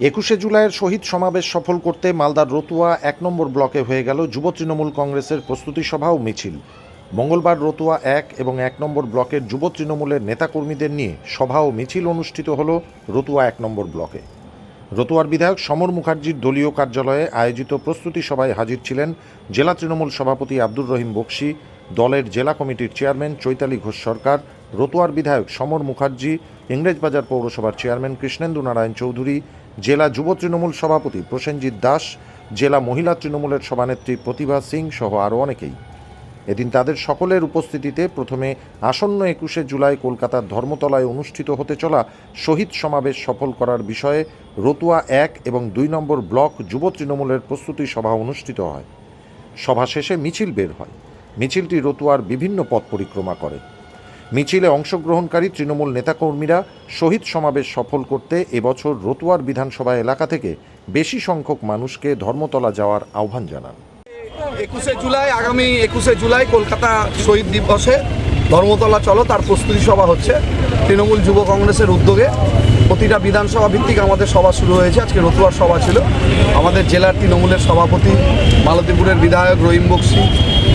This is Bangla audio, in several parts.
একুশে জুলাইয়ের শহীদ সমাবেশ সফল করতে মালদার রতুয়া এক নম্বর ব্লকে হয়ে গেল যুব তৃণমূল কংগ্রেসের প্রস্তুতি সভা ও মিছিল। মঙ্গলবার রতুয়া এক এবং এক নম্বর ব্লকের যুব তৃণমূলের নেতাকর্মীদের নিয়ে সভা ও মিছিল অনুষ্ঠিত হল রতুয়া এক নম্বর ব্লকে। রতুয়ার বিধায়ক সমর মুখার্জির দলীয় কার্যালয়ে আয়োজিত প্রস্তুতি সভায় হাজির ছিলেন জেলা তৃণমূল সভাপতি আব্দুর রহিম বক্সি, দলের জেলা কমিটির চেয়ারম্যান চৈতালি ঘোষ সরকার, রতুয়ার বিধায়ক সমর মুখার্জি, ইংরেজবাজার পৌরসভার চেয়ারম্যান কৃষ্ণেন্দু নারায়ণ চৌধুরী জেলা যুব তৃণমূল সভাপতি প্রসেনজিৎ দাস, জেলা মহিলা তৃণমূলের সভানেত্রী প্রতিভা সিং সহ আরও অনেকেই। এদিন তাদের সকলের উপস্থিতিতে প্রথমে আসন্ন একুশে জুলাই কলকাতার ধর্মতলায় অনুষ্ঠিত হতে চলা শহীদ সমাবেশ সফল করার বিষয়ে রতুয়া এক এবং দুই নম্বর ব্লক যুব তৃণমূলের প্রস্তুতি সভা অনুষ্ঠিত হয়। সভা শেষে মিছিল বের হয়। মিছিলটি রতুয়ার বিভিন্ন পথ পরিক্রমা করে। মিছিলে অংশগ্রহণকারী তৃণমূল নেতাকর্মীরা শহীদ সমাবেশ সফল করতে এবছর রতুয়ার বিধানসভা এলাকা থেকে বেশি সংখ্যক মানুষকে ধর্মতলা যাওয়ার আহ্বান জানান। একুশে জুলাই, আগামী একুশে জুলাই কলকাতা শহীদ দিবসে ধর্মতলা চলো, তার প্রস্তুতি সভা হচ্ছে। তৃণমূল যুব কংগ্রেসের উদ্যোগে প্রতিটা বিধানসভা ভিত্তিক আমাদের সভা শুরু হয়েছে। আজকে রতুয়ার সভা ছিল। আমাদের জেলার তৃণমূলের সভাপতি মালতীপুরের বিধায়ক রহিম বক্সি,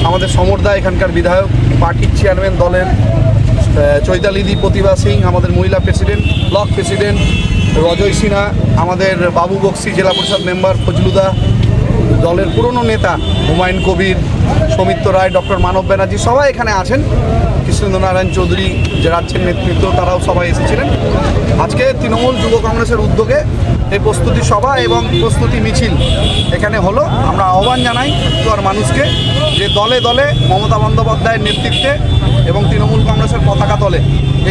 আমাদের সমরদা এখানকার বিধায়ক পার্টির চেয়ারম্যান দলের চৈতালিদি প্রতিভা সিং, আমাদের মহিলা president, block president, Rajay Sinha, আমাদের বাবু বক্সি জেলা পরিষদ মেম্বার ফজলুদা, দলের পুরনো নেতা হুমায়ুন কবির, সৌমিত্র রায়, ডক্টর মানব ব্যানার্জি, সবাই এখানে আছেন। কৃষ্ণেন্দ্র নারায়ণ চৌধুরী যে রাজ্যের নেতৃত্ব, তারাও সবাই এসেছিলেন। আজকে তৃণমূল যুব কংগ্রেসের উদ্যোগে এই প্রস্তুতি সভা এবং প্রস্তুতি মিছিল এখানে হলো। আমরা আহ্বান জানাই তোর মানুষকে যে দলে দলে মমতা বন্দ্যোপাধ্যায়ের নেতৃত্বে এবং তৃণমূল কংগ্রেসের পতাকা তলে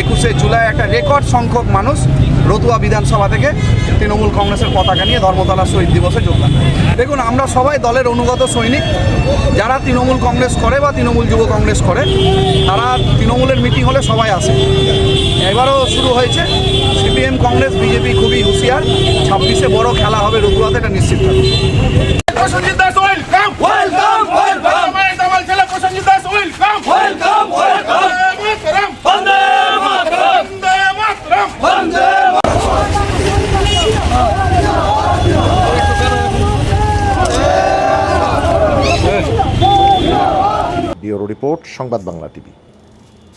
একুশে জুলাই একটা রেকর্ড সংখ্যক মানুষ রতুয়া বিধানসভা থেকে তৃণমূল কংগ্রেসের পতাকা নিয়ে ধর্মতলা শহীদ দিবসে যোগদান। দেখুন, আমরা সবাই দলের অনুগত সৈনিক। যারা তৃণমূল কংগ্রেস করে বা তৃণমূল যুব কংগ্রেস করে, তারা তৃণমূলের মিটিং হলে সবাই আসে। এবারও শুরু হয়েছে। সিপিএম কংগ্রেস বিজেপি খুবই হুঁশিয়ার। ছাব্বিশে বড় খেলা হবে রতুয়াতে এটা নিশ্চিত bureau report Sangbad Bangla TV.